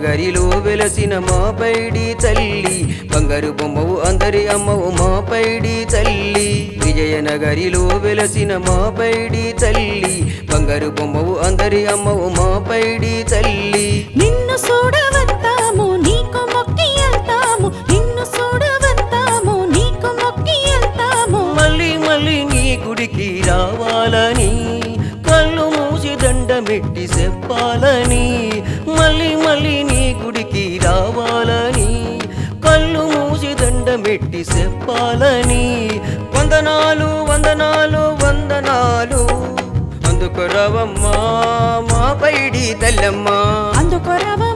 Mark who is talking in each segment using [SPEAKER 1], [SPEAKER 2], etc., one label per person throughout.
[SPEAKER 1] విజయనగరిలో వెలసిన మా పైడి తల్లి. బంగారు బొమ్మవు అందరి అమ్మవు మా పైడి తల్లి. విజయనగరిలో వెలసిన మా పైడి తల్లి. బంగారు బొమ్మవు అందరి అమ్మవు మా పైడి తల్లి.
[SPEAKER 2] నిన్ను చూడవద్దాము నీకు మొక్కి వెళ్తాము. నిన్ను చూడవద్దాము నీకు మొక్కి వెళ్తాము.
[SPEAKER 1] మళ్ళీ మళ్ళీ నీ గుడికి రావాలని కళ్ళు మూసి దండమెట్టి చెప్పాలని. మళ్ళీ నీ గుడికి రావాలని కళ్ళు మూసి దండమెట్టి చెప్పాలని. వందనాలు వందనాలు వందనాలు. అందుకు రవమ్మా మా పైడి తల్లమ్మా. అందుకొరవ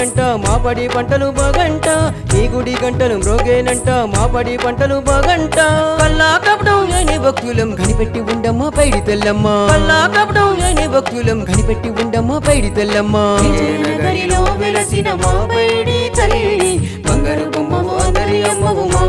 [SPEAKER 1] మ్రోగేనంట మా పడి పంటలు బాగంట నీ గుడి గంటలు మ్రోగేనంట మా పడి పంటలు బాగంట కల్లా కపడం లేని భక్తులం కనిపెట్టి ఉండమ్మ పైడి తెల్లమ్మ. కల్లా కపడం లేని భక్తులం కనిపెట్టి ఉండమ్మ పైడి తెల్లమ్మ.
[SPEAKER 2] విజయనగరిలో వెలసిన మా పైడి తల్లి
[SPEAKER 1] బంగారు బొమ్మవు అందరి అమ్మవు మా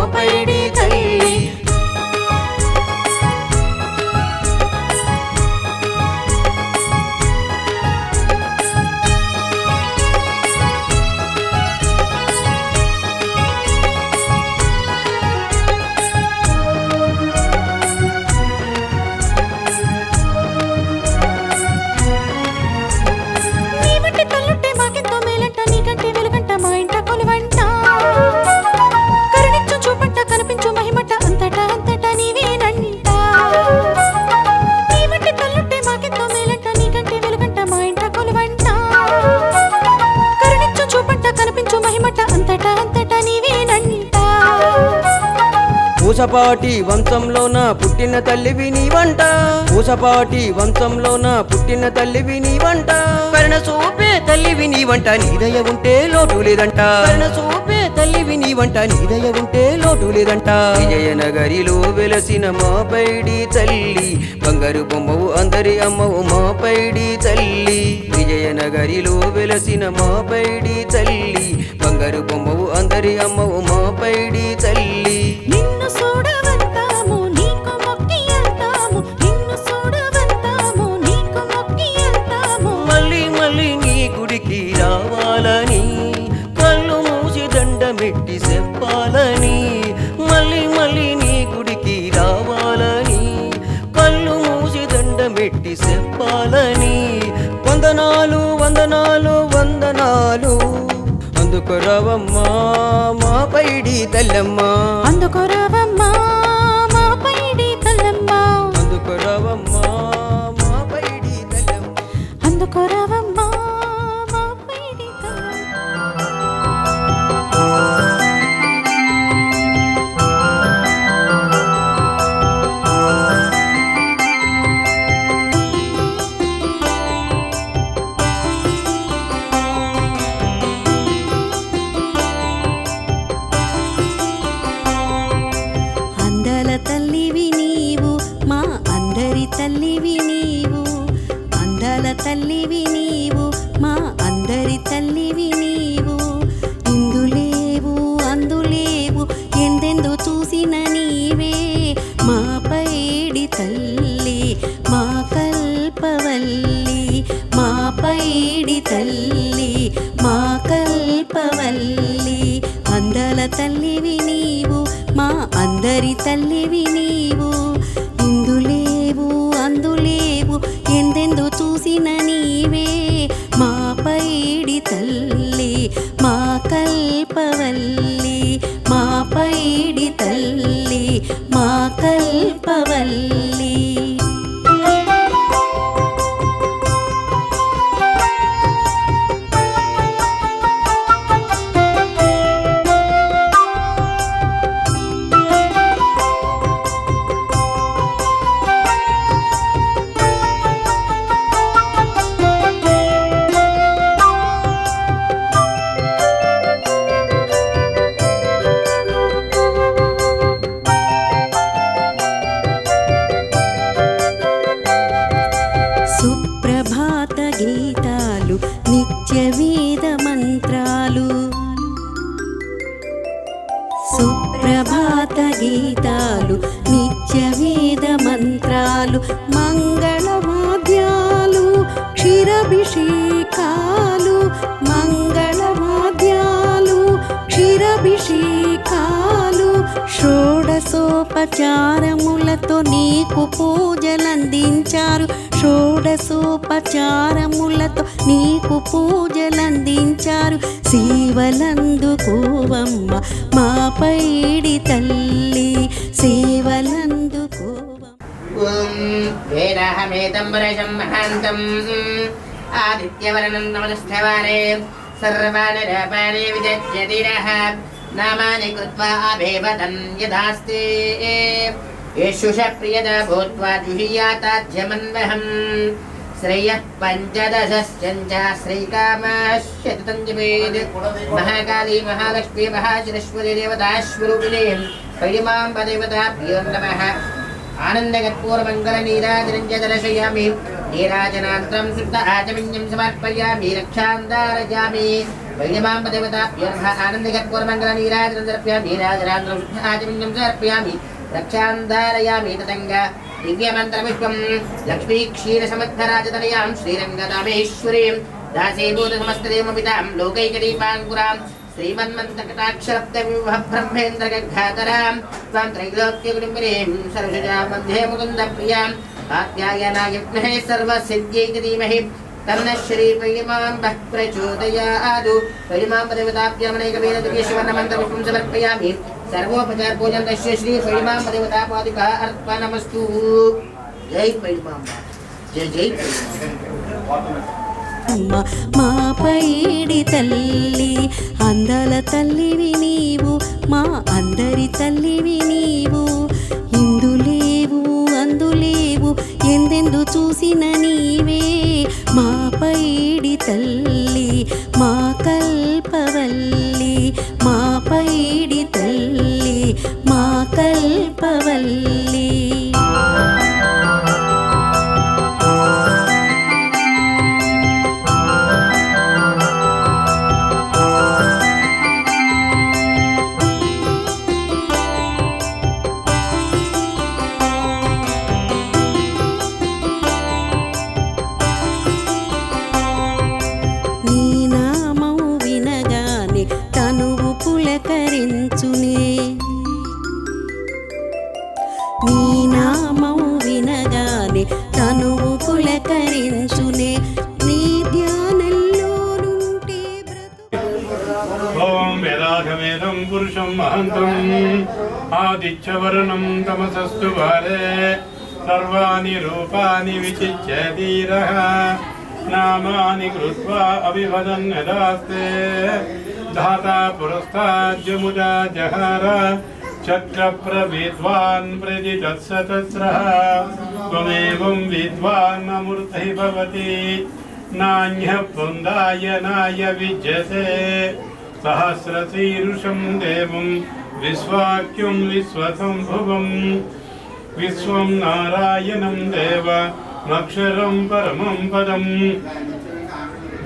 [SPEAKER 1] పూసపాటి వంశంలోన పుట్టిన తల్లివి నీవంట పూసపాటి వంశంలోన పుట్టిన తల్లివి నీవంట కరుణ చూపే తల్లివి నీవంట నీదయ ఉంటే లోటు లేదంట. కరుణ చూపే తల్లివి నీవంట నీదయ ఉంటే లోటు లేదంట. విజయనగరిలో వెలసిన మా పైడి తల్లి బంగారు బొమ్మవు అందరి అమ్మవు మా పైడి తల్లి. విజయనగరిలో వెలసిన మా పైడి తల్లి బంగారు బొమ్మవు అందరి అమ్మవు మా పైడి తల్లి. వందనాలు. అందుకు రవమ్మా మా పైడి తల్లమ్మా.
[SPEAKER 2] అందుకొరవమ్మా మా పైడి తల్లమ్మ.
[SPEAKER 1] అందుకు రవమ్మా మా పైడి తల్లమ్మా.
[SPEAKER 2] అందుకొరవమ్మా తల్లివి నీవు మా అందరి తల్లివి నీవు. ఇందులేవు అందులేవు ఎందెందు చూసిన నీవే. మా పైడి తల్లి మా కల్పవల్లి. మా పైడి తల్లి మా కల్పవల్లి. అందల తల్లివి నీవు మా అందరి తల్లివి కల్పవల్లి మా పైడి తల్లి మా కల్పవల్లి. వేద మంత్రాలు. సుప్రభాత గీతాలు నిత్య వేద మంత్రాలు మంగళవాద్యాలు క్షీరభిషేకాలు మంగళవాద్యాలు క్షీరభిషేకాలు షోడసోపచారములతో నీకు పూజలందించారు. షోడసోపచారములతో నీకు పూజలందించారు. సేవలందు కోవమ్మ మా పైడి తల్లి.
[SPEAKER 3] సేవలందు ఓం నామాని కృత్వా అభేవదం యథాస్తి च प्रियदा भूत्वा जुहीयाताध्यमन्वहम् श्रेयः पञ्चदशश्चञ्च श्रीकामाश्यतञ्जवेद् महाकाली महालक्ष्मी महाचरेश्वरी देवताश्वरूपिणी परिमां पदेवताभ्यो नमः। आनन्दकर्पूरमङ्गलनीराजनञ्जदर्शयामि नीराजनान्तरं शुद्ध आचमन्यं समर्पयामि। रक्षान्दारयामि वैद्यमां पदेवताभ्यो नमः। आनन्दकर्पूरमङ्गलनीराजनं नीराजनान्तरं शुद्ध आचमन्यं समर्पयामि। रक्षान्धारयामि तदङ्ग दिव्यमन्त्रपुष्पम् लक्ष्मी क्षीरसमुद्धराजतनयां श्रीरङ्गदामेश्वरीं दासीभूतसमस्तदेवमितां लोकैकदीपाङ्कुरां श्रीमन्मन्तकटाक्षरप्तविभब्रह्मेन्द्रगघातरां त्वां त्रैलोक्यगुणिपुरीं सरसुजां वंदे मुकुन्दप्रियाँ कात्यायनाय विद्महे सर्वसिद्ध्यैकदीमहि तन्न श्रीपयिमाम्बः प्रचोदयादु पयिमां पदविताभ्यामनेकवीरदुर्गेश्वरमन्त्रपुष्पं समर्पयामि। सर्वोपचार पूजन तस्य श्री परिमां पदेवतापादिका अर्पणमस्तु जय परिमाम्बा जय जय परिमाम्बा
[SPEAKER 2] అమ్మ మా పైడి తల్లి అందల తల్లివి నీవు మా అందరి తల్లివి నీవు ఇందులేవు అందులేవు ఎందెందు చూసిన నీవే మా పైడి తల్లి మా నీ నామం వినగానే తనువు పులకరించునే నీ ధ్యానంలో నుంటే
[SPEAKER 4] ఓం వేదాఘమేదం పురుషం మహంతం ఆదిత్యవర్ణం తమసస్తు భారే సర్వాణి రూపాని విచిత్య ధీరः నామాని కృత్వా అభివదన్ యదాస్తే. ధాతా चक्रप्र विद्वान् प्रति तत्सतस्रः त्वमेवं विद्वान्मूर्तिः भवति नान्यः पुन्दायनाय विद्यते सहस्रशीरुषं देवं विश्वाक्यं विश्वसं भुवं विश्वं नारायणं देव मक्षरं परमं पदं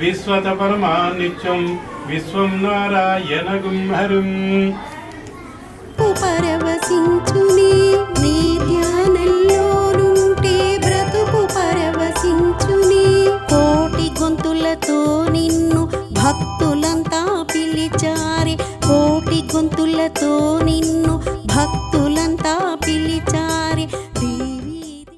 [SPEAKER 4] विश्वतपरमानित्यं विश्वं नारायणगुं हरिम्